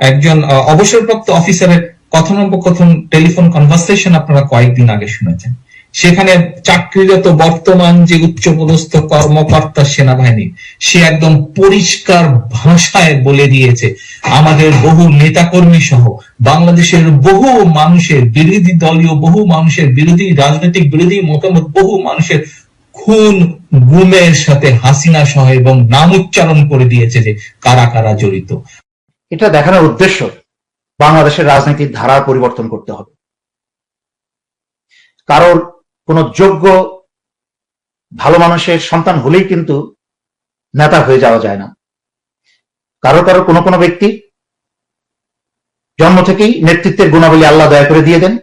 একজন অবসরপ্রাপ্ত অফিসারের কথোপকথন, টেলিফোন কনভারসেশন আপনারা কয়েকদিন আগে শুনেছেন। সেখানে চাকরিরত বর্তমান যে উচ্চপদস্থ কর্মকর্তা সেনাবাহিনী, সে একদম পরিষ্কার ভাষায় বলে দিয়েছে, আমাদের বহু নেতাকর্মী সহ, বাংলাদেশের বহু মানুষের বিরোধী দলীয়, বহু মানুষের বিরোধী, রাজনৈতিক বিরোধী মতামত, বহু মানুষের খুন, গুমের সাথে হাসিনা সহ এবং নাম উচ্চারণ করে দিয়েছে যে কারা কারা জড়িত। এটা দেখানোর উদ্দেশ্য বাংলাদেশের রাজনীতির ধারার পরিবর্তন করতে হবে। কারোর কোন যোগ্য, ভালো মানুষের সন্তান হলেই কিন্তু নেতা হয়ে যাওয়া যায় না। কারও কারও কোনো কোনো ব্যক্তি জন্ম থেকেই নেতৃত্বের গুণাবলী আল্লাহ দয়া করে দিয়ে দেন,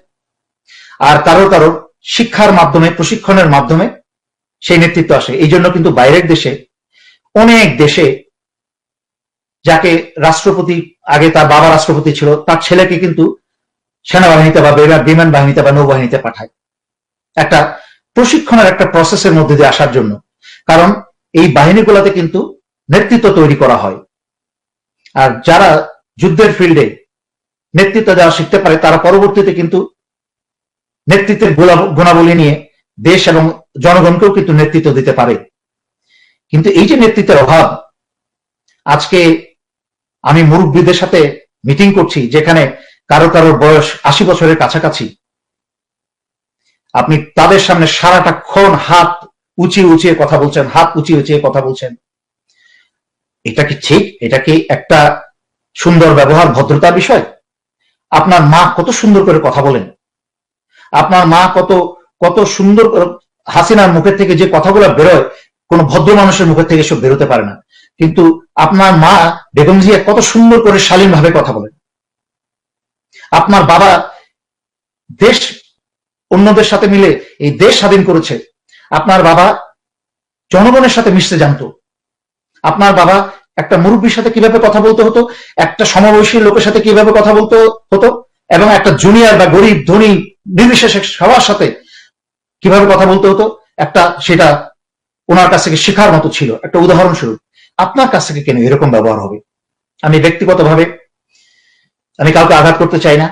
আর কারও কারও শিক্ষার মাধ্যমে, প্রশিক্ষণের মাধ্যমে সেই নেতৃত্ব আসে। এই জন্য কিন্তু বাইরের দেশে, অনেক দেশে যাকে রাষ্ট্রপতি, আগে তার বাবা রাষ্ট্রপতি ছিল, তার ছেলেকে কিন্তু সেনাবাহিনীতে বা বিমান- বাহিনীতে বা নৌবাহিনীতে পাঠায়। একটা প্রশিক্ষণের একটা প্রসেসের মধ্যে দিয়ে আসার জন্য। কারণ এই বাহিনীগুলোতে কিন্তু নেতৃত্ব তৈরি করা হয়। আর যারা যুদ্ধের ফিল্ডে নেতৃত্ব দেওয়া শিখতে পারে, তারা পরবর্তীতে কিন্তু নেতৃত্বের গুণা- গুণাবলী নিয়ে দেশ এবং জনগণকেও কিন্তু নেতৃত্ব দিতে পারে। কিন্তু এই যে নেতৃত্বের অভাব, আজকে আমি মুরব্বীদের সাথে মিটিং করছি, যেখানে কারও কারোর বয়স আশি বছরের কাছাকাছি। আপনি তাদের সামনে সারাটা ক্ষণ হাত উঁচিয়ে উঁচিয়ে কথা বলছেন, হাত উঁচিয়ে উঁচিয়ে কথা বলছেন। এটা কি ঠিক? এটা কি একটা সুন্দর ব্যবহার ভদ্রতার বিষয়? আপনার মা কত সুন্দর করে কথা বলেন। আপনার মা কত কত সুন্দর করে হাসিনার মুখের থেকে যে কথাগুলো বেরোয়, কোনো ভদ্র মানুষের মুখের থেকে এসব বেরোতে পারে না। কিন্তু আপনার মা বেগম জিয়া কত সুন্দর করে শালীন ভাবে কথা বলেন। আপনার বাবা দেশ, অন্যদের সাথে মিলে এই দেশ স্বাধীন করেছে। আপনার বাবা জনগণের সাথে মিশতে জানতো। আপনার বাবা একটা মুরব্বীর সাথে কীভাবে কথা বলতে হতো, একটা সমবয়সী লোকের সাথে কীভাবে কথা বলতে হতো, এবং একটা জুনিয়র বা গরিব, ধনী, নির্বিশেষে সবার সাথে কীভাবে কথা বলতে হতো, একটা সেটা ওনার কাছ থেকে শেখার মতো ছিল। একটা উদাহরণস্বরূপ। আপনার কাছ থেকে কেন এরকম ব্যবহার হবে? আমি ব্যক্তিগতভাবে আমি কাউকে আঘাত করতে চাই না।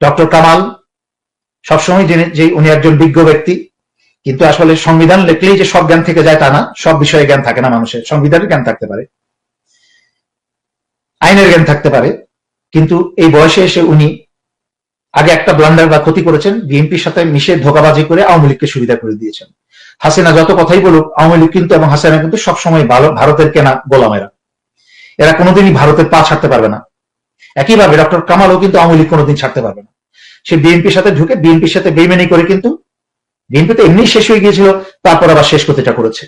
ডক্টর কামাল সবসময় জেনে যে উনি একজন বিজ্ঞ ব্যক্তি, কিন্তু আসলে সংবিধান লেখলেই যে সব জ্ঞান থেকে যায় তা না, সব বিষয়ে জ্ঞান থাকে না মানুষের। সংবিধানের জ্ঞান থাকতে পারে। আইনের জ্ঞান থাকতে পারে, কিন্তু এই বয়সে এসে উনি আগে একটা ব্লান্ডার বা ক্ষতি করেছেন, বিএনপির সাথে মিশে ধোকাবাজি করে আওয়ামী লীগকে সুবিধা করে দিয়েছেন। হাসিনা যত কথাই বলুক, আওয়ামী লীগ কিন্তু এবং হাসিনা কিন্তু সবসময় ভালো, ভারতের কেনা গোলামেরা। এরা কোনোদিনই ভারতের পা ছাড়তে পারবে না। একইভাবে ডক্টর কামালও কিন্তু আওয়ামী লীগ কোনোদিন ছাড়তে পারবে না। সে বিএনপির সাথে ঢুকে, বিএনপির সাথে বেইমানি করে কিন্তু বিএনপি তো এমনি শেষ হয়ে গিয়েছিল, তারপর আবার শেষ করতেটা করেছে।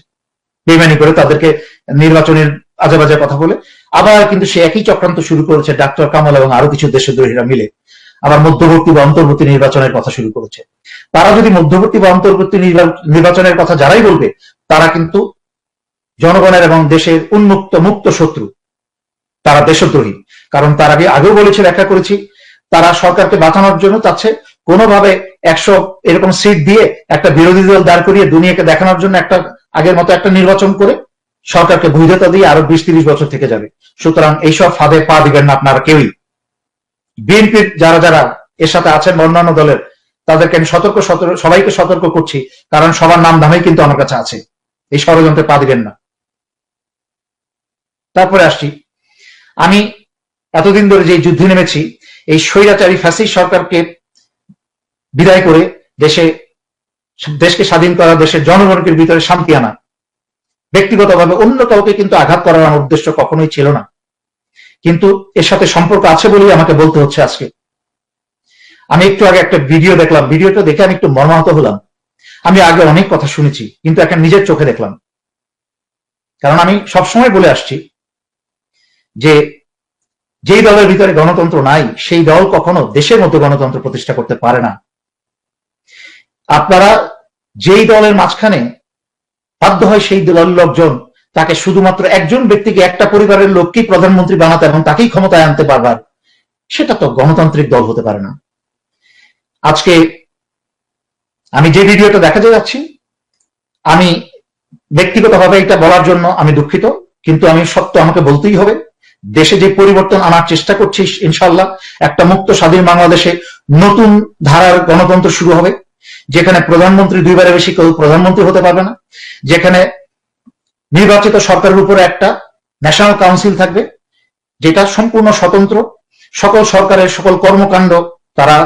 বেইমানি করে তাদেরকে নির্বাচনের আজে বাজে কথা বলে। আবার কিন্তু সে একই চক্রান্ত শুরু করেছে, ডাক্তার কামাল এবং আরও কিছু দেশদ্রোহীরা মিলে। আবার মধ্যবর্তী বা অন্তর্বর্তী নির্বাচনের কথা শুরু করেছে। তারা যদি মধ্যবর্তী বা অন্তর্বর্তী নির্বাচনের কথা যারাই বলবে, তারা কিন্তু জনগণের এবং দেশের উন্মুক্ত মুক্ত শত্রু। তারা দেশদ্রোহী। কারণ তার আগে আগেও বলেছে, ব্যাখ্যা করেছি, তারা সরকারকে বাঁচানোর জন্য চাচ্ছে কোনোভাবে একশো এরকম সিট দিয়ে একটা বিরোধী দল দাঁড় করিয়ে দুনিয়াকে দেখানোর জন্য একটা, আগের মতো একটা নির্বাচন করে সরকারকে বৈধতা দিয়ে আরও বিশ তিরিশ বছর থেকে যাবে। সুতরাং এইসব ফাঁদে পা দিবেন না আপনারা কেউই। বিএনপির যারা যারা এর সাথে আছেন অন্যান্য দলের তাদেরকে আমি সতর্ক সবাইকে সতর্ক করছি, কারণ সবার নাম দামেই কিন্তু আমার কাছে আছে। এই ষড়যন্ত্রে পা দিবেন না। তারপরে আসছি। আমি এতদিন ধরে যে যুদ্ধে নেমেছি, এই স্বৈরাচারী ফ্যাসিস সরকারকে বিদায় করে দেশে, দেশকে স্বাধীন করা, দেশের জনগণের ভিতরে শান্তি আনা, ব্যক্তিগতভাবে অন্য কাউকে কিন্তু আঘাত করার আমার উদ্দেশ্য কখনোই ছিল না। কিন্তু এর সাথে সম্পর্ক আছে বলেই আমাকে বলতে হচ্ছে আজকে। আমি একটু আগে একটা ভিডিও দেখলাম। ভিডিওটা দেখে আমি একটু মর্মাহত হলাম। আমি আগে অনেক কথা শুনেছি, কিন্তু এখন নিজের চোখে দেখলাম। কারণ আমি সবসময় বলে আসছি যে, যেই দলের ভিতরে গণতন্ত্র নাই, সেই দল কখনো দেশের মতো গণতন্ত্র প্রতিষ্ঠা করতে পারে না। আপনারা যেই দলের মাঝখানে বাধ্য হয় সেই দলের লোকজন, তাকে শুধুমাত্র একজন ব্যক্তিকে, একটা পরিবারের লোককেই প্রধানমন্ত্রী বানাতে এবং তাকেই ক্ষমতায় আনতে পারবার, সেটা তো গণতান্ত্রিক দল হতে পারে না। আজকে আমি যে ভিডিওটা দেখাতে যাচ্ছি, আমি ব্যক্তিগতভাবে এটা বলার জন্য আমি দুঃখিত, কিন্তু আমি সত্য আমাকে বলতেই হবে। দেশে যে পরিবর্তন আনার চেষ্টা করছি ইনশাল্লাহ একটা মুক্ত স্বাধীন বাংলাদেশে নতুন ধারার গণতন্ত্র শুরু হবে, যেখানে প্রধানমন্ত্রী দুইবারের বেশি কেউ প্রধানমন্ত্রী হতে পারবে না, যেখানে নির্বাচিত সরকারের উপরে একটা ন্যাশনাল কাউন্সিল থাকবে, যেটা সম্পূর্ণ স্বতন্ত্র, সকল সরকারের সকল কর্মকাণ্ড তারা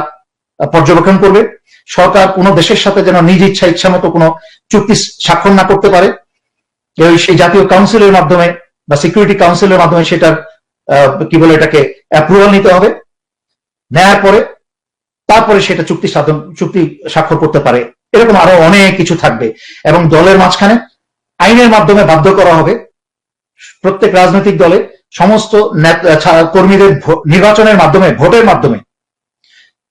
পর্যবেক্ষণ করবে। সরকার কোনো দেশের সাথে যেন নিজ ইচ্ছা ইচ্ছা মতো কোনো চুক্তি স্বাক্ষর না করতে পারে। সেই জাতীয় কাউন্সিলের মাধ্যমে বা সিকিউরিটি কাউন্সিলের মাধ্যমে সেটার কি বলে এটাকে অ্যাপ্রুভাল নিতে হবে। নেয়ার পরে, তারপরে সেটা চুক্তি সাধন, চুক্তি স্বাক্ষর করতে পারে। এরকম আরও অনেক কিছু থাকবে। এবং দলের মাঝখানে আইনের মাধ্যমে বাধ্য করা হবে। প্রত্যেক রাজনৈতিক দলে সমস্ত কর্মীদের নির্বাচনের মাধ্যমে, ভোটের মাধ্যমে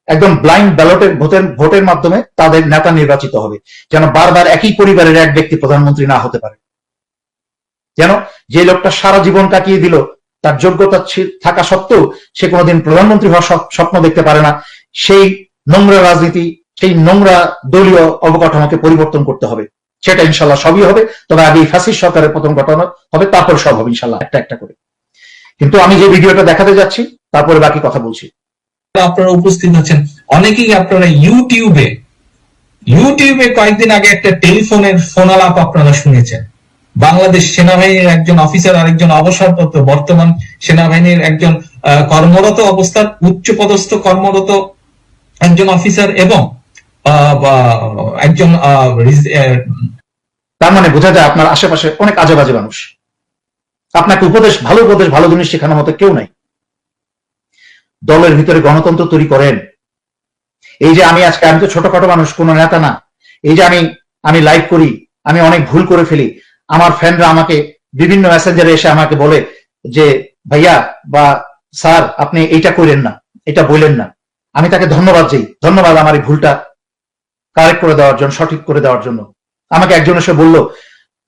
একদম ব্লাইন্ড ব্যালটের ভোটের ভোটের মাধ্যমে তাদের নেতা নির্বাচিত হবে। যেন বারবার একই পরিবারের এক ব্যক্তি প্রধানমন্ত্রী না হতে পারে। যেন যে লোকটা সারা জীবন কাটিয়ে দিল, তার যোগ্যতা থাকা সত্ত্বেও সে কোনোদিন প্রধানমন্ত্রী হওয়ার স্বপ্ন দেখতে পারে না। সেই নোংরা রাজনীতি, সেই নোংরা দলীয় অবকাঠামোকে পরিবর্তন করতে হবে। সেটা ইনশাল্লাহ সবই হবে। তবে আগে ফ্যাসিস্ট সরকারের পতন ঘটানো হবে, তারপর সব হবে ইনশাল্লাহ, একটা একটা করে। কিন্তু আমি যে ভিডিওটা দেখাতে যাচ্ছি, তারপরে বাকি কথা বলছি। আপনারা উপস্থিত আছেন। অনেকেই আপনারা ইউটিউবে ইউটিউবে কয়েকদিন আগে একটা টেলিফোনের ফোন আলাপ আপনারা শুনেছেন। বাংলাদেশ সেনাবাহিনীর একজন অফিসার, আরেকজন অবসরপ্রাপ্ত বর্তমান সেনাবাহিনীর একজন কর্মরত অবস্থার উচ্চ পদস্থ কর্মরত একজন অফিসার এবং একজন তার মানে বোঝা যায় আপনার আশেপাশে অনেক আজে বাজে মানুষ। আপনাকে উপদেশ, ভালো উপদেশ, ভালো জিনিস শেখানোর মতো কেউ নাই। দলের ভিতরে গণতন্ত্র তৈরি করেন। এই যে আমি আজকে, আমি তো ছোটখাটো মানুষ, কোনো নেতা না। এই যে আমি আমি লাইভ করি, আমি অনেক ভুল করে ফেলি। আমার ফ্রেন্ডরা আমাকে বিভিন্ন মেসেঞ্জারে এসে আমাকে বলে যে, ভাইয়া বা স্যার, আপনি এইটা করেন না, এটা বললেন না। আমি তাকে ধন্যবাদ দিই। ধন্যবাদ আমার এই ভুলটা কারেক্ট করে দেওয়ার জন্য, সঠিক করে দেওয়ার জন্য। আমাকে একজন এসে বলল,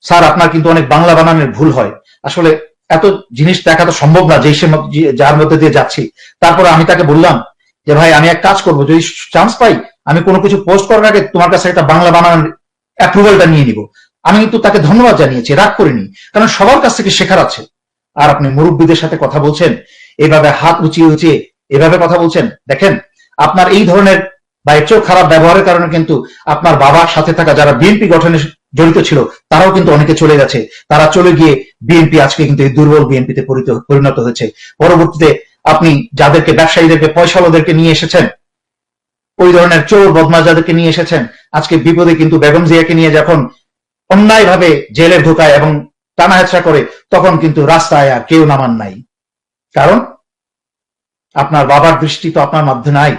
স্যার, আপনার কিন্তু অনেক বাংলা বানানের ভুল হয়। আসলে এত জিনিস দেখা তো সম্ভব না যে সে- যার মধ্যে দিয়ে যাচ্ছি। তারপরে আমি তাকে বললাম যে, ভাই, আমি এক কাজ করব। যদি চান্স পাই, আমি কোনো কিছু পোস্ট করার আগে তোমার কাছে একটা বাংলা বানানোর অ্যাপ্রুভালটা নিয়ে নিব। আমি কিন্তু তাকে ধন্যবাদ জানিয়েছি, রাগ করিনি। কারণ সবার কাছ থেকে শেখার আছে। আর আপনি মুরব্বীদের সাথে কথা বলছেন, এভাবে হাত উঁচিয়ে উঁচিয়ে এভাবে কথা বলছেন, দেখেন, আপনার এই ধরনের বা চেয়েও খারাপ ব্যবহারের কারণে কিন্তু আপনার বাবার সাথে থাকা যারা বিএনপি গঠনে জড়িত ছিল, তারাও কিন্তু অনেকে চলে গেছে। তারা চলে গিয়ে বিএনপি, আজকে কিন্তু এই দুর্বল বিএনপিতে পরিণত হয়েছে। পরবর্তীতে আপনি যাদেরকে, ব্যবসায়ীদেরকে পয়সালোদেরকে নিয়ে এসেছেন, ওই ধরনের চোর বদমাস যাদেরকে নিয়ে এসেছেন, আজকে বিপদে কিন্তু বেগম জিয়াকে নিয়ে যখন অন্যায়ভাবে জেলে ঢোকায় এবং টানা করে, তখন কিন্তু রাস্তায় আর কেউ নামান নাই। কারণ আপনার বাবার দৃষ্টি তো আপনার মধ্যে নাই।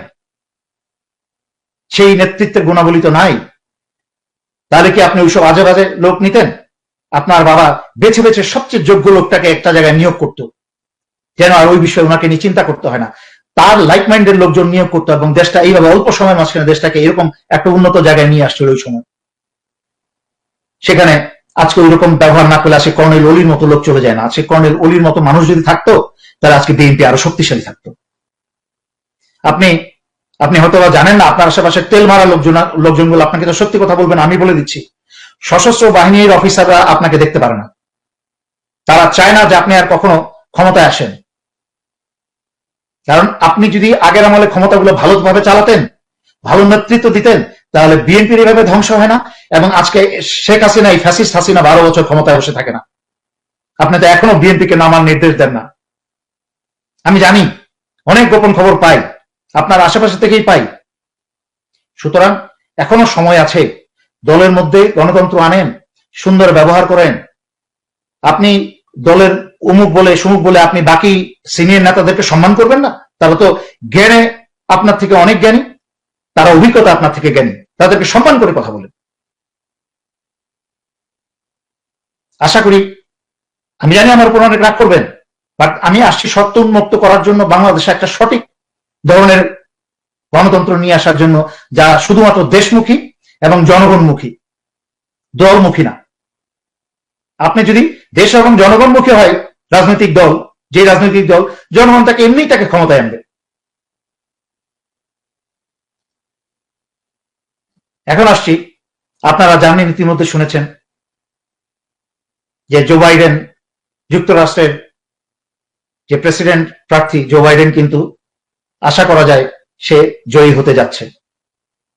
সেই নেতৃত্বের গুণাবলী তো নাই। তাহলে কি আপনি ওইসব আজে বাজে লোক নিতেন? আপনার বাবা বেছে বেছে সবচেয়ে যোগ্য লোকটাকে একটা জায়গায় নিয়োগ করতো। যেন আর ওই বিষয়ে ওনাকে নিয়ে চিন্তা করতে হয় না। তার লাইক মাইন্ডের লোকজন নিয়োগ করতো এবং দেশটা এইভাবে অল্প সময়ের মাঝখানে দেশটাকে এরকম একটা উন্নত জায়গায় নিয়ে আসছিল ওই সময়। সেখানে আজকে ওই রকম ব্যবহার না করলে আজকে কর্নেল অলির মতো লোক চলে যায় না। আজকে কর্নেল অলির মতো মানুষ যদি থাকতো, তাহলে আজকে বিএনপি আরও শক্তিশালী থাকতো। আপনি আপনি হয়তো জানেন না, আপনার আশেপাশে তেল মারা লোকজন লোকজনগুলো আপনাকে তো সত্যি কথা বলবেন আমি বলে দিচ্ছি। সশস্ত্র বাহিনীর অফিসাররা আপনাকে দেখতে পারে না। তারা চায় না যে আপনি আর কখনো ক্ষমতায় আসেন। কারণ আপনি যদি আগের আমলে ক্ষমতাগুলো ভালোভাবে চালাতেন, ভালো নেতৃত্ব দিতেন, তাহলে বিএনপির এভাবে ধ্বংস হয় না এবং আজকে শেখ হাসিনা, এই ফ্যাসিস্ট হাসিনা বারো বছর ক্ষমতায় বসে থাকে না। আপনি তো এখনও বিএনপিকে নামার নির্দেশ দেন না। আমি জানি, অনেক গোপন খবর পাই। আপনার আশেপাশে থেকেই পাই। সুতরাং এখনও সময় আছে, দলের মধ্যে গণতন্ত্র আনেন, সুন্দর ব্যবহার করেন। আপনি দলের অমুক বলে, সুমুক বলে আপনি বাকি সিনিয়র নেতাদেরকে সম্মান করবেন না? তারা তো জ্ঞানে আপনার থেকে অনেক জ্ঞানী, তারা অভিজ্ঞতা আপনার থেকে জ্ঞানী, তাদেরকে সম্মান করে কথা বলেন। আশা করি, আমি জানি আমার উপর অনেক রাগ করবেন বাট আমি আসছি সত্য উন্মুক্ত করার জন্য বাংলাদেশে একটা সঠিক ধরনের গণতন্ত্র নিয়ে আসার জন্য যা শুধুমাত্র দেশমুখী এবং জনগণমুখী, দলমুখী না। আপনি যদি দেশ এবং জনগণমুখী হয়, রাজনৈতিক দল, যে রাজনৈতিক দল, জনগণ তাকে এমনি তাকে ক্ষমতায় আনবে। এখন আসছি, আপনারা জানেন, ইতিমধ্যে শুনেছেন যে জো বাইডেন, যুক্তরাষ্ট্রের যে প্রেসিডেন্ট প্রার্থী জো বাইডেন কিন্তু আশা করা যায় সে জয়ী হতে যাচ্ছে।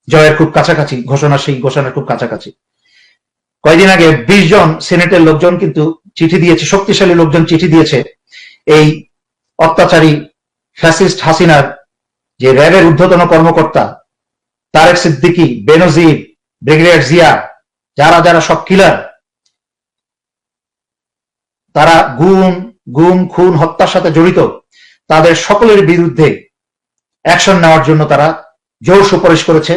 জয়ের খুব কাছাকাছি, ঘোষণা সেই ঘোষণার খুব কাছাকাছি। কয়েকদিন আগে বিশ জন সিনেটের লোকজন কিন্তু চিঠি দিয়েছে, শক্তিশালী লোকজন চিঠি দিয়েছে এই অত্যাচারী ফ্যাসিস্ট হাসিনার যে র্যাবের ঊর্ধ্বতন কর্মকর্তা তারেক সিদ্দিকী, বেনজির, ব্রিগেডিয়ার জিয়া, যারা যারা সব কিলার তারা গুম গুম, খুন, হত্যার সাথে জড়িত, তাদের সকলের বিরুদ্ধে অ্যাকশন নেওয়ার জন্য তারা জোর সুপারিশ করেছে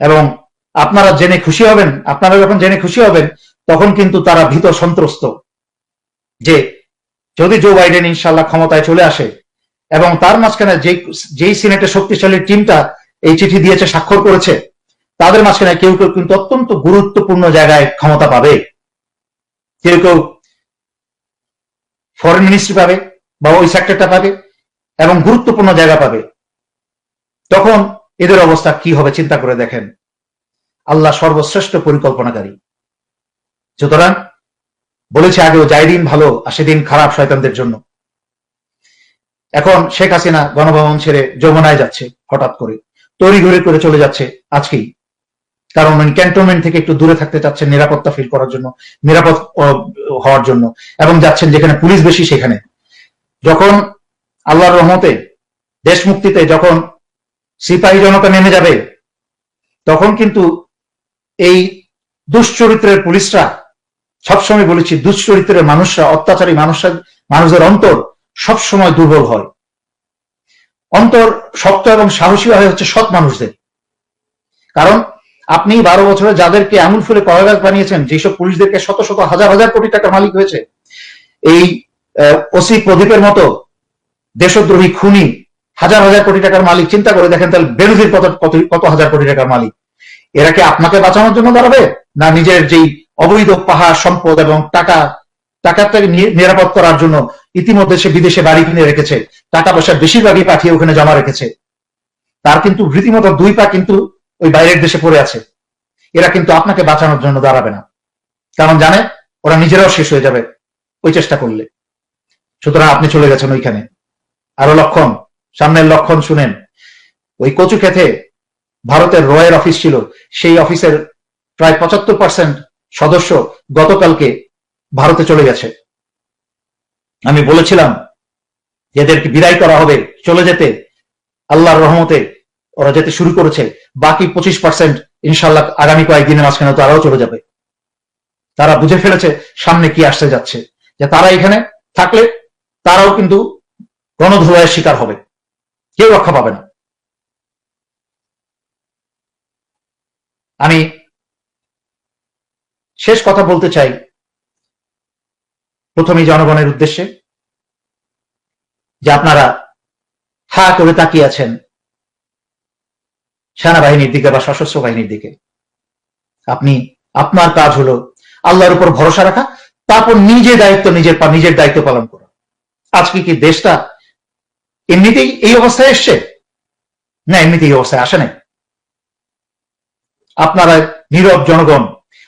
এবং আপনারা জেনে খুশি হবেন, আপনারা যখন জেনে খুশি হবেন, তখন কিন্তু তারা ভীত সন্ত্রস্ত যে যদি জো বাইডেন ইনশাল্লাহ ক্ষমতায় চলে আসে এবং তার মাঝখানে যে, যেই সিনেটের শক্তিশালী টিমটা এই চিঠি দিয়েছে, স্বাক্ষর করেছে, তাদের মাঝখানে কেউ কেউ কিন্তু অত্যন্ত গুরুত্বপূর্ণ জায়গায় ক্ষমতা পাবে। কেউ কেউ ফরেন মিনিস্ট্রি পাবে বা ওই সেক্টরটা পাবে এবং গুরুত্বপূর্ণ জায়গা পাবে। তখন এদের অবস্থা কি হবে চিন্তা করে দেখেন। আল্লাহ সর্বশ্রেষ্ঠ পরিকল্পনাকারী। সুতরাং বলেছে আগেও, যাই দিন ভালো, আর সেদিন খারাপ শয়তানদের জন্য। এখন শেখ হাসিনা গণভবন ছেড়ে যমুনায় যাচ্ছে হঠাৎ করে। তৈরি ঘুরে করে চলে যাচ্ছে আজকেই। কারণ উনি ক্যান্টনমেন্ট থেকে একটু দূরে থাকতে চাচ্ছেন নিরাপত্তা ফিল করার জন্য, নিরাপদ হওয়ার জন্য, এবং যাচ্ছেন যেখানে পুলিশ বেশি সেখানে। যখন আল্লাহর রহমতে দেশ মুক্তিতে যখন সিপাহী জনতা নেমে যাবে। তখন কিন্তু এই দুশ্চরিত্রের পুলিশরা, সবসময় বলেছি, দুশ্চরিত্রের মানুষরা, অত্যাচারী মানুষরা মানুষের অন্তর সবসময় দুর্বল হয়। অন্তর শক্ত এবং সাহসী হয় হচ্ছে সৎ মানুষদের। কারণ আপনি বারো বছরে যাদেরকে এমন ফুলে কয়লাস বানিয়েছেন, যেসব পুলিশদেরকে শত শত হাজার হাজার কোটি টাকার মালিক হয়েছে, এই ওসি প্রদীপের মতো দেশদ্রোহী খুনি হাজার হাজার কোটি টাকার মালিক, চিন্তা করে দেখেন তাহলে বেরোজির কত কত হাজার কোটি টাকার মালিক? এরা কি আপনাকে বাঁচানোর জন্য দাঁড়াবে? না নিজের যেই অবৈধ পাহাড়, সম্পদ এবং টাকা, টাকাটাকে নিরাপদ করার জন্য ইতিমধ্যে সে বিদেশে বাড়ি কিনে রেখেছে, টাকা পয়সা বেশিরভাগই পাঠিয়ে ওখানে জমা রেখেছে। তার কিন্তু রীতিমতো দুই পা কিন্তু ওই বাইরের দেশে পড়ে আছে। এরা কিন্তু আপনাকে বাঁচানোর জন্য দাঁড়াবে না। কারণ জানে, ওরা নিজেরাও শেষ হয়ে যাবে ওই চেষ্টা করলে। সুতরাং আপনি চলে গেছেন ওইখানে। আরও লক্ষণ। সামনের লক্ষণ শুনেন। ওই কচু খেতে ভারতের রয়ের অফিস ছিল। সেই অফিসের প্রায় পঁচাত্তর পার্সেন্ট সদস্য গতকালকে ভারতে চলে গেছে। আমি বলেছিলাম, এদেরকে বিদায় করা হবে, চলে যেতে আল্লাহর রহমতে ওরা যেতে শুরু করেছে। বাকি পঁচিশ পার্সেন্ট ইনশাল্লাহ আগামী কয়েকদিনের মাঝখানে তারাও চলে যাবে। তারা বুঝে ফেলেছে সামনে কি আসতে যাচ্ছে। যে তারা এখানে থাকলে তারাও কিন্তু গণধোলাইয়ের শিকার হবে। কেউ রক্ষা পাবে না। আমি শেষ কথা বলতে চাই প্রথমেই জনগণের উদ্দেশ্যে, যে আপনারা হা করে তাকিয়ে আছেন সেনাবাহিনীর দিকে বা সশস্ত্র বাহিনীর দিকে। আপনি, আপনার কাজ হলো আল্লাহর উপর ভরসা রাখা, তারপর নিজে দায়িত্ব, নিজের নিজের দায়িত্ব পালন করা। আজকে কি দেশটা এমনিতেই এই অবস্থায় এসছে? না, এমনিতেই এই অবস্থায় আসে নাই। আপনারা নীরব জনগণ,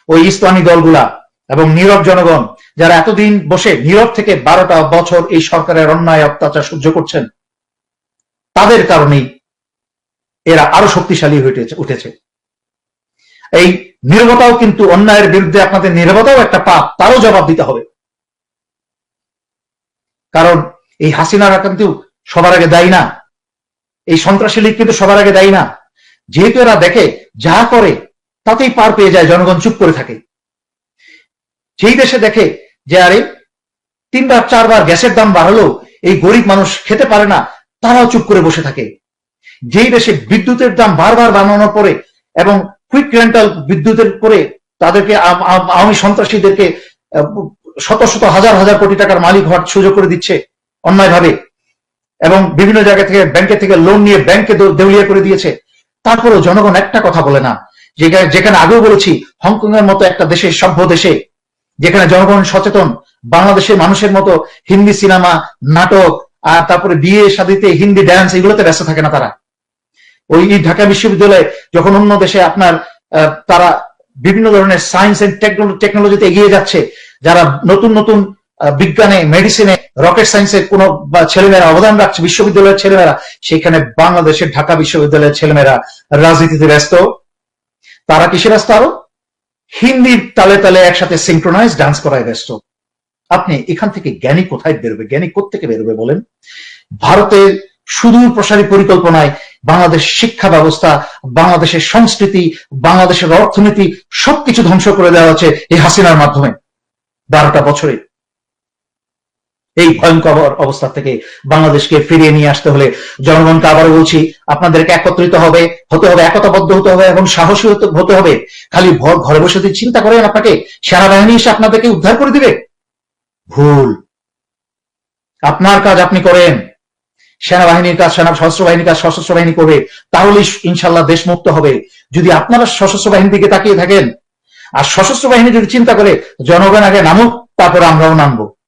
ওই ইসলামী দলগুলা এবং নীরব জনগণ, যারা এতদিন বসে নীরব থেকে বারোটা বছর এই সরকারের অন্যায় অত্যাচার সহ্য করছেন, তাদের কারণেই এরা আরও শক্তিশালী হয়ে উঠেছে এই নীরবতাও কিন্তু অন্যায়ের বিরুদ্ধে আপনাদের নীরবতাও একটা পাপ, তারও জবাব দিতে হবে। কারণ এই হাসিনারা কিন্তু সবার আগে দায়ী না। এই সন্ত্রাসী লীগ কিন্তু সবার আগে দায়ী না। যেহেতু এরা দেখে, যা করে, তাতেই পার পেয়ে যায়, জনগণ চুপ করে থাকে। যেই দেশে দেখে যে, আরে, তিনবার, চারবার গ্যাসের দাম বাড়ালো, এই গরিব মানুষ খেতে পারে না, তারাও চুপ করে বসে থাকে। যেই দেশে বিদ্যুতের দাম বারবার বানানোর পরে এবং কুইক রেন্টাল বিদ্যুতের করে তাদেরকে আওয়ামী সন্ত্রাসীদেরকে শত শত, হাজার হাজার কোটি টাকার মালিক হওয়ার সুযোগ করে দিচ্ছে, অন্যায়ভাবে। এবং বিভিন্ন জায়গা থেকে ব্যাংকের থেকে লোন নিয়ে ব্যাংকে দেউলিয়া করে দিয়েছে। তারপরেও জনগণ একটা কথা বলে না। যেখানে যেখানে আগেও বলেছি হংকং এর মতো একটা দেশে, সভ্য দেশে, যেখানে জনগণ সচেতন, বাংলাদেশের মানুষের মতো হিন্দি সিনেমা, নাটক, আর তারপরে বিয়ে শাদিতে হিন্দি ড্যান্স এগুলোতে ব্যস্ত থাকে না তারা। ওই ঢাকা বিশ্ববিদ্যালয়ে যখন অন্য দেশে আপনার তারা বিভিন্ন ধরনের সায়েন্স এন্ড টেকনোলজিতে এগিয়ে যাচ্ছে, যারা নতুন নতুন বিজ্ঞানে মেডিসিনে রকেট সায়েন্সের কোন ছেলেমেয়েরা অবদান রাখছে, বিশ্ববিদ্যালয়ের ছেলেমেয়েরা, সেখানে বাংলাদেশের ঢাকা বিশ্ববিদ্যালয়ের ছেলেমেয়েরা রাজনীতিতে ব্যস্ত। তারা কিসে ব্যস্ত আরও? হিন্দির তালে তালে একসাথে সিঙ্ক্রোনাইজ ডান্স করায় ব্যস্ত। আপনি এখান থেকে জ্ঞানী কোথায় বেরোবে? জ্ঞানী কোথেকে বেরোবে বলেন? ভারতের সুদূর প্রসারী পরিকল্পনায় বাংলাদেশ শিক্ষা ব্যবস্থা, বাংলাদেশের সংস্কৃতি, বাংলাদেশের অর্থনীতি সবকিছু ধ্বংস করে দেওয়া হচ্ছে এই হাসিনার মাধ্যমে। বারোটা বছরে। এই ভয়ঙ্কর অবস্থা থেকে বাংলাদেশকে ফিরিয়ে নিয়ে আসতে হলে জনগণকে আবারও বলছি, আপনাদেরকে একত্রিত হবে, হতে হবে, একতাবদ্ধ হতে হবে এবং সাহসী হতে হবে। খালি ঘরে বসে চিন্তা করেন আপনাকে, সেনাবাহিনী এসে আপনাদেরকে উদ্ধার করে দিবে। ভুল। আপনার কাজ আপনি করেন। সেনাবাহিনীর কাজ, সেনা, সশস্ত্র বাহিনীর কাজ সশস্ত্র বাহিনী করবে। তাহলেই ইনশাল্লাহ দেশ মুক্ত হবে। যদি আপনারা সশস্ত্র বাহিনীর দিকে তাকিয়ে থাকেন, আর সশস্ত্র বাহিনী যদি চিন্তা করে, জনগণ আগে নামুক, তারপর আমরাও নামবো।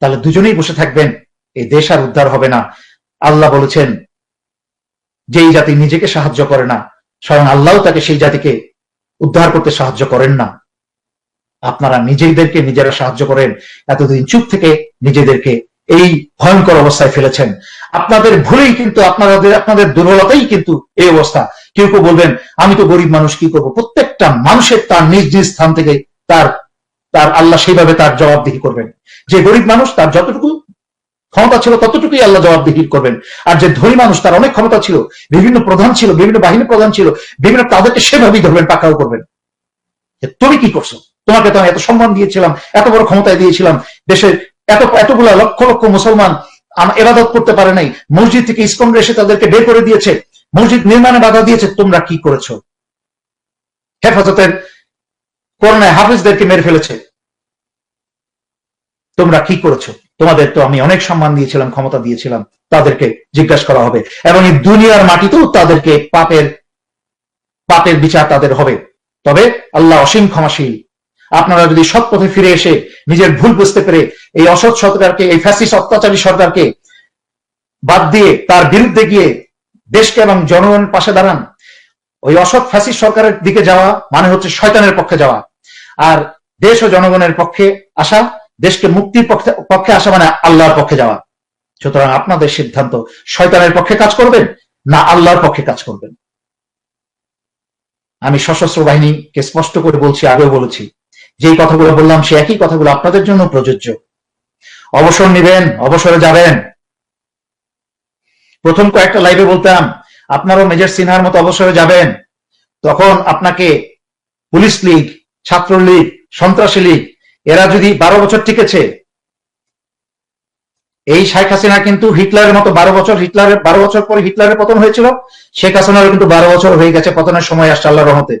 তাহলে দুজনেই বসে থাকবেন, এই দেশ আর উদ্ধার হবে না। আল্লাহ বলেছেন, যেই জাতি নিজেকে সাহায্য করে না, স্বয়ং আল্লাহ তাকে সেই জাতিকে উদ্ধার করতে সাহায্য করেন না। আপনারা নিজেদেরকে নিজেরা সাহায্য করেন। এতদিন চুপ থেকে নিজেদেরকে এই ভয়ঙ্কর অবস্থায় ফেলেছেন। আপনাদের ভুলেই কিন্তু আপনাদের আপনাদের দুর্বলতাই কিন্তু এই অবস্থা। কেউ কেউ বলবেন, আমি তো গরিব মানুষ, কি করব? প্রত্যেকটা মানুষের তার নিজ নিজ স্থান থেকে তার তার আল্লাহ সেইভাবে তার জবাবদিহি করবেন। যে গরিব মানুষ তার যতটুকু ক্ষমতা ছিল ততটুকুই আল্লাহ জবাবদিহি করবেন। আর যে ধনী মানুষ তার অনেক ক্ষমতা ছিল, বিভিন্ন প্রধান ছিল, বিভিন্ন বাহিনী প্রধান ছিল, বিভিন্ন তাদেরকে সেভাবেই ধরবেন, পাকাও করবেন। তুমি কি করছ? তোমাকে তো আমি এত সম্মান দিয়েছিলাম, এত বড় ক্ষমতায় দিয়েছিলাম, দেশের এত, এতগুলা লক্ষ লক্ষ মুসলমান এবাদত করতে পারে নাই, মসজিদ থেকে ইসকন এসে তাদেরকে বের করে দিয়েছে, মসজিদ নির্মাণে বাধা দিয়েছে, তোমরা কি করেছ? হেফাজতের করোনায় হাফিজদেরকে মেরে ফেলেছে। তোমরা কি করেছ? তোমাদের তো আমি অনেক সম্মান দিয়েছিলাম, ক্ষমতা দিয়েছিলাম, তাদেরকে জিজ্ঞাসা করা হবে। এবং এই দুনিয়ার মাটিতেও তাদেরকে পাপের পাপের বিচার তাদের হবে। তবে আল্লাহ অসীম ক্ষমাশীল। আপনারা যদি সৎ পথে ফিরে এসে নিজের ভুল বুঝতে পেরে এই অসৎ সরকারকে, এই ফ্যাসিস্ট অত্যাচারী সরকারকে বাদ দিয়ে তার বিরুদ্ধে গিয়ে দেশকে এবং জনগণের পাশে দাঁড়ান ওই অসৎ ফ্যাসিস্ট সরকারের দিকে যাওয়া মানে হচ্ছে শয়তানের পক্ষে যাওয়া। আর দেশ ও জনগণের পক্ষে আসা, দেশকে মুক্তির পক্ষে পক্ষে আসা মানে আল্লাহর পক্ষে যাওয়া। সুতরাং আপনাদের সিদ্ধান্ত, শয়তানের পক্ষে কাজ করবেন না আল্লাহর পক্ষে কাজ করবেন? আমি সশস্ত্র বাহিনীকে স্পষ্ট করে বলছি, আগেও বলেছি, যেই কথাগুলো বললাম সে একই কথাগুলো আপনাদের জন্য প্রযোজ্য। অবসর নেবেন, অবসরে যাবেন। প্রথম কয়েকটা লাইভে বলতাম আপনারও মেজর সিনহার মতো অবসরে যাবেন। তখন আপনাকে পুলিশ লীগ ছাত্রলীগ সন্ত্রাসী লীগ, এরা যদি বারো বছর টিকেছে, এই শেখ হাসিনা কিন্তু হিটলারের মতো বারো বছর, হিটলারের, বারো বছর পরে হিটলারের পতন হয়েছিল, শেখ হাসিনারও কিন্তু বারো বছর হয়ে গেছে পতনের সময় আসছে আল্লাহ রহমতে।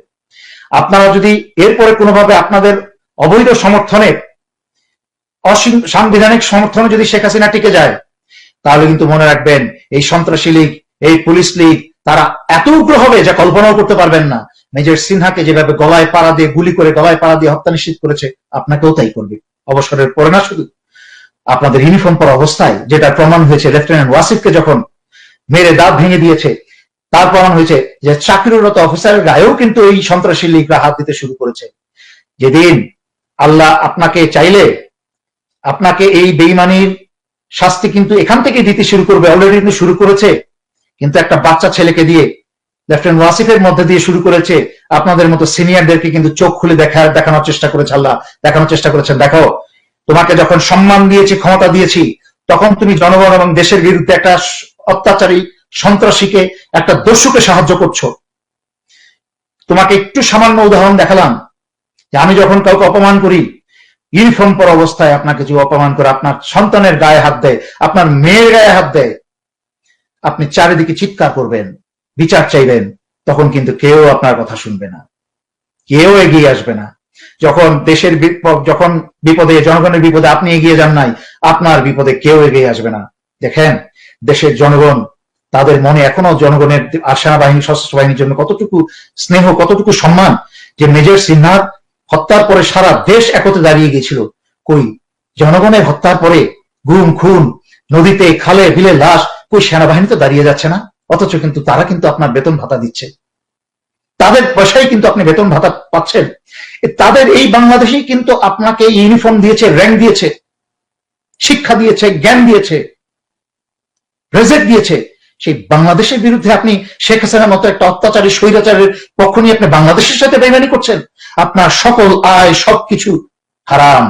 আপনারা যদি এরপরে কোনোভাবে আপনাদের অবৈধ সমর্থনে অসীম- সাংবিধানিক সমর্থনে যদি শেখ হাসিনা টিকে যায়, তাহলে কিন্তু মনে রাখবেন, এই সন্ত্রাসী লীগ এই পুলিশ লীগ তারা এত উগ্র হবে যা কল্পনাও করতে পারবেন না। মেজর সিনহাকে যেভাবে গলায় পাড়া দিয়ে, গুলি করে গলায় পাড়া দিয়ে হত্যা নিশ্চিত করেছে, আপনাকেও তাই করবে। অবসরের পরে না শুধু, আপনাদের ইউনিফর্ম পরা অবস্থায় যেটা প্রমাণ হয়েছে লেফটেন্যান্ট ওয়াসিফকে যখন মেরে দাঁত ভেঙে দিয়েছে, তার প্রমাণ হয়েছে যে চাকরিরত অফিসারের গায়েও কিন্তু এই সন্ত্রাসী লীগরা হাত দিতে শুরু করেছে। যেদিন আল্লাহ আপনাকে চাইলে, আপনাকে এই বেইমানির শাস্তি কিন্তু এখান থেকে দিতে শুরু করবে অলরেডি কিন্তু শুরু করেছে। কিন্তু একটা বাচ্চা ছেলেকে দিয়ে, লেফটেন্যান্ট ওয়াসিফের মধ্যে দিয়ে শুরু করেছে, আপনাদের মতো সিনিয়রদেরকে কিন্তু চোখ খুলে দেখা, দেখানোর চেষ্টা করেছে আল্লাহ, দেখানোর চেষ্টা করেছেন। দেখো, তোমাকে যখন সম্মান দিয়েছি, ক্ষমতা দিয়েছি, তখন তুমি জনগণ এবং দেশের বিরুদ্ধে একটা অত্যাচারী, সন্ত্রাসীকে, একটা দস্যুকে সাহায্য করছ। তোমাকে একটু সামান্য উদাহরণ দেখালাম, যে আমি যখন কাউকে অপমান করি ইউনিফর্ম পর অবস্থায় আপনাকে যে অপমান করে, আপনার সন্তানের গায়ে হাত দেয়, আপনার মেয়ের গায়ে হাত দেয় আপনি চারিদিকে চিৎকার করবেন, বিচার চাইবেন, তখন কিন্তু কেউ আপনার কথা শুনবে না। কেউ এগিয়ে আসবে না। যখন দেশের যখন বিপদে, জনগণের বিপদে আপনি এগিয়ে যান নাই, আপনার বিপদে কেউ এগিয়ে আসবে না। দেখেন, দেশের জনগণ, তাদের মনে এখনও জনগণের সেনাবাহিনী, সশস্ত্র বাহিনীর জন্য কতটুকু স্নেহ, কতটুকু সম্মান যে মেজর সিনহার হত্যার পরে সারা দেশ একত্রে দাঁড়িয়ে গিয়েছিল। কই? জনগণের হত্যার পরে গুম, খুন, নদীতে খালে, বিলে লাশ কই সেনাবাহিনী তো দাঁড়িয়ে যাচ্ছে না? অথচ কিন্তু তারা কিন্তু আপনার বেতন ভাতা দিচ্ছে। তাদের পয়সায় কিন্তু আপনি বেতন ভাতা পাচ্ছেন। তাদের এই বাংলাদেশেই কিন্তু আপনাকে ইউনিফর্ম দিয়েছে র্যাঙ্ক দিয়েছে, শিক্ষা দিয়েছে, জ্ঞান দিয়েছে রেজেক্ট দিয়েছে। সেই বাংলাদেশের বিরুদ্ধে আপনি শেখ হাসিনার মতো একটা অত্যাচারী, স্বৈরাচারের পক্ষ নিয়ে আপনি বাংলাদেশের সাথে বেমানি করছেন, আপনার সকল আয় সবকিছু হারাম,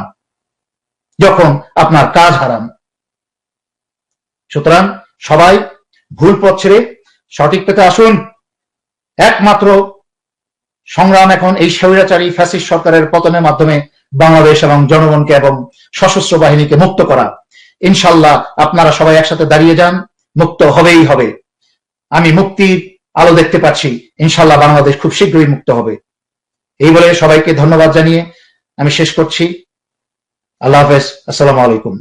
যখন আপনার কাজ হারাম। সুতরাং সবাই ভুল পথ ছেড়ে সঠিক পেতে আসুন। একমাত্র সংগ্রাম এখন এই স্বৈরাচারী ফ্যাসিস্ট সরকারের পতনের মাধ্যমে বাংলাদেশ এবং জনগণকে এবং সশস্ত্র বাহিনীকে মুক্ত করা। ইনশাল্লাহ আপনারা সবাই একসাথে দাঁড়িয়ে যান, মুক্ত হবেই হবে। আমি মুক্তির আলো দেখতে পাচ্ছি। ইনশাল্লাহ বাংলাদেশ খুব শীঘ্রই মুক্ত হবে। এই বলে সবাইকে ধন্যবাদ জানিয়ে আমি শেষ করছি। আল্লাহ হাফেজ। আসসালামু আলাইকুম।